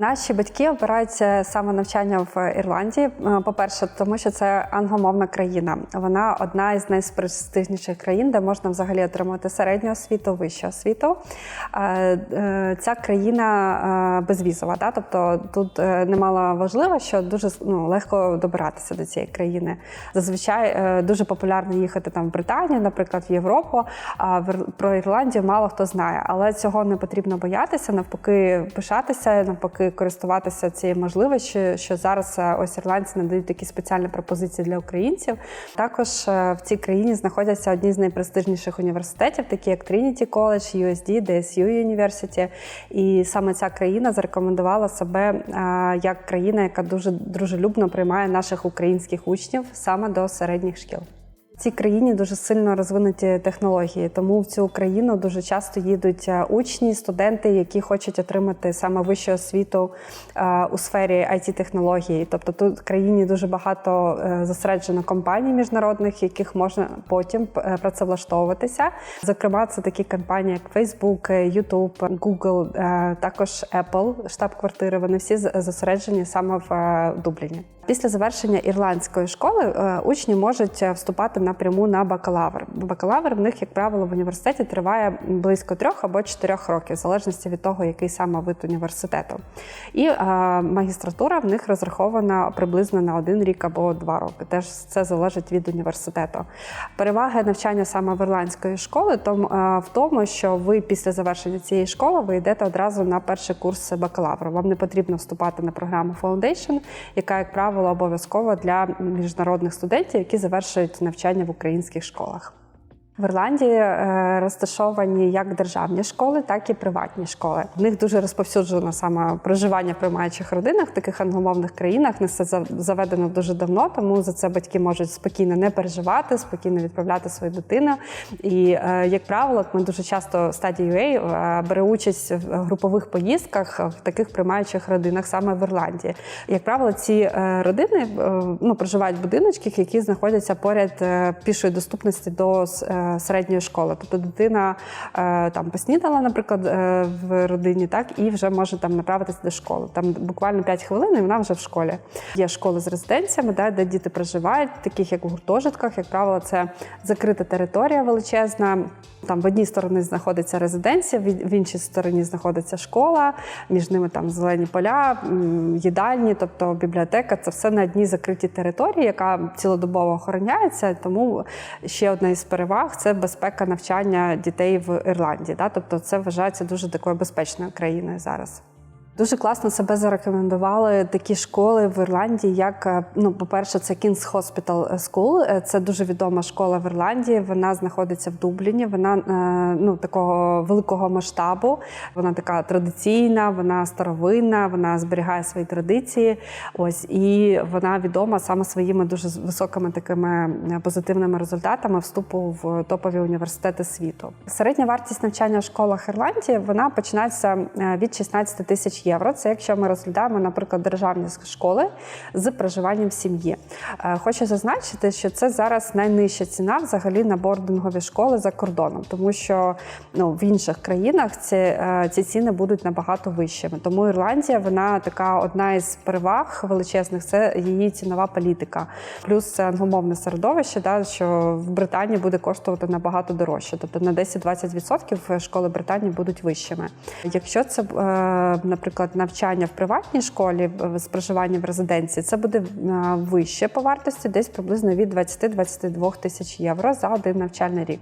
Наші батьки обираються саме навчання в Ірландії. Е, По-перше, тому що це англомовна країна. Вона одна із найпрестижніших країн, де можна взагалі отримати середню освіту, вищу освіту. Е, е, Ця країна безвізова, да? тобто тут немало важливо, що дуже ну, легко добиратися до цієї країни. Зазвичай дуже популярно їхати там в Британію, наприклад, в Європу. А про Ірландію мало хто знає, але цього не потрібно боятися, навпаки, пишатися, навпаки, користуватися цією можливістю, що зараз е, ось ірландці надають такі спеціальні пропозиції для українців. Також е, в цій країні знаходяться одні з найпрестижніших університетів, такі як Trinity College, USD, DSU University. І саме ця країна зарекомендувала себе е, як країна, яка дуже дружелюбно приймає наших українських учнів саме до середніх шкіл. Цій країні дуже сильно розвинуті технології, тому в цю країну дуже часто їдуть е, учні, студенти, які хочуть отримати саме вищу освіту е, у сфері it технології Тобто тут в країні дуже багато е, зосереджено компаній міжнародних, яких можна потім працевлаштовуватися. Зокрема, це такі компанії, як Facebook, YouTube, Google, також Apple, штаб-квартири. Вони всі зосереджені саме в Дубліні. Після завершення ірландської школи е, учні можуть е, вступати напряму на бакалавр. Бакалавр в них, як правило, в університеті триває близько трьох або чотирьох років, в залежності від того, який саме вид університету. І е, магістратура в них розрахована приблизно на один рік або два роки. Теж це залежить від університету. Переваги навчання саме в ірландської школи в тому, що ви після завершення цієї школи ви йдете одразу на перший курс бакалавру. Вам не потрібно вступати на програму Foundation, яка, як правило, обов'язкова для міжнародних студентів, які завершують навчання в українських школах. В Ірландії е, розташовані як державні школи, так і приватні школи. В них дуже розповсюджено саме проживання в приймаючих родинах в таких англомовних країнах. Не це за- заведено дуже давно, тому за це батьки можуть спокійно не переживати, спокійно відправляти свою дитину. І е, як правило, ми дуже часто Study UA е, бере участь в групових поїздках в таких приймаючих родинах саме в Ірландії. Як правило, ці родини ну, проживають в будиночках, які знаходяться поряд пішої доступності до середньої школи. Тобто дитина е, там поснідала, наприклад, е, в родині, так і вже може там направитися до школи. Там буквально 5 хвилин, і вона вже в школі. Є школи з резиденціями, да, де діти проживають, таких як в гуртожитках. Як правило, це закрита територія величезна. Там в одній стороні знаходиться резиденція, в іншій стороні знаходиться школа, між ними там зелені поля, їдальні, тобто бібліотека. Це все на одній закритій території, яка цілодобово охороняється. Тому ще одна із переваг це безпека навчання дітей в Ірландії. Да? Тобто це вважається дуже такою безпечною країною зараз. Дуже класно себе зарекомендували такі школи в Ірландії, як е, ну, по-перше, це King's Hospital School. Е, Це дуже відома школа в Ірландії. Вона знаходиться в Дубліні. Вона е, ну такого великого масштабу. Вона така традиційна, вона старовинна, вона зберігає свої традиції. Ось і вона відома саме своїми дуже високими такими позитивними результатами вступу в топові університети світу. Середня вартість навчання в школах Ірландії вона починається від 16 тисяч євро. Це якщо ми розглядаємо, наприклад, державні школи з проживанням в сім'ї. Е, Хочу зазначити, що це зараз найнижча ціна взагалі на бордингові школи за кордоном, тому що ну в інших країнах ці, е, ці ціни будуть набагато вищими. Тому Ірландія вона така одна із переваг величезних це її цінова політика. Плюс це англомовне середовище, да, що в Британії буде коштувати набагато дорожче. Тобто на 10-20% школи Британії будуть вищими. Якщо це, е, наприклад, навчання в приватній школі з проживанням в резиденції, це буде е, вище по вартості, десь приблизно від 20-22 тисяч євро за один навчальний рік.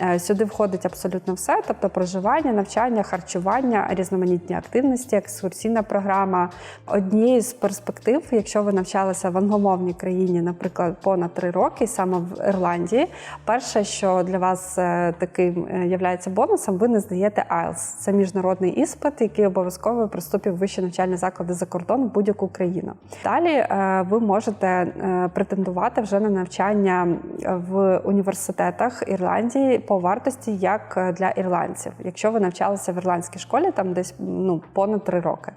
Е, Сюди входить абсолютно все, тобто проживання, навчання, харчування, різноманітні активності, екскурсійна програма. Однією з перспектив, якщо ви навчалися в англомовній країні, наприклад, понад три роки, саме в Ірландії, перше, що для вас е, таким являється бонусом, ви не здаєте IELTS. Це міжнародний іспит, який обов'язково при вступі в вищі навчальні заклади за кордон в будь-яку країну. Далі е, ви можете е, претендувати вже на навчання в університетах Ірландії по вартості як е, для ірландців. Якщо ви навчалися в ірландській школі, там десь ну понад три роки.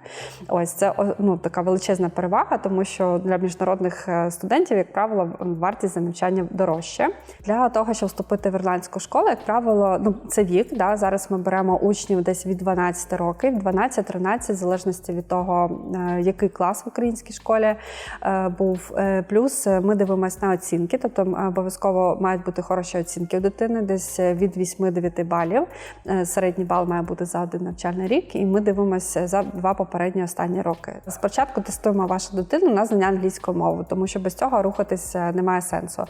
Ось це ну така величезна перевага, тому що для міжнародних студентів, як правило, вартість за навчання дорожче. Для того, щоб вступити в ірландську школу, як правило, ну це вік. Да, зараз ми беремо учнів десь від 12 років, 12-13 залежності від того, е, який клас в українській школі е, був. Е, Плюс ми дивимося на оцінки, тобто обов'язково мають бути хороші оцінки у дитини, десь від 8-9 балів. Середній бал має бути за один навчальний рік, і ми дивимося за два попередні останні роки. Спочатку тестуємо вашу дитину на знання англійської мови, тому що без цього рухатись е, немає сенсу.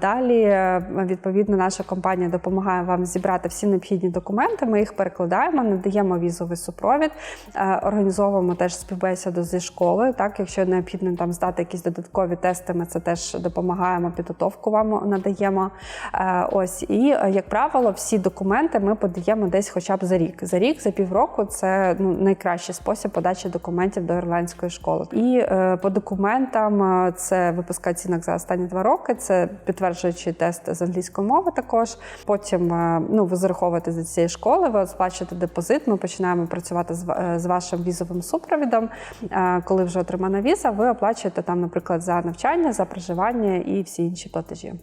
Далі, відповідно, наша компанія допомагає вам зібрати всі необхідні документи. Ми їх перекладаємо, надаємо візовий супровід, організовуємо теж співбесіду зі школою. Так, якщо необхідно там здати якісь додаткові тести, ми це теж допомагаємо, підготовку вам надаємо. Е, Ось і е, як правило, всі документи ми подаємо десь, хоча б за рік. За рік, за півроку це ну найкращий спосіб подачі документів до ірландської школи. І е, по документам е, це випуска оцінок за останні два роки. Це підтверджуючий тест з англійської мови. Також потім е, ну ви зараховуєте за цієї школи, ви сплачуєте депозит. Ми починаємо працювати е, з вашим візовим супровідом. Е, Коли вже отримана віза, ви оплачуєте там, наприклад, за навчання, за проживання і всі інші платежі.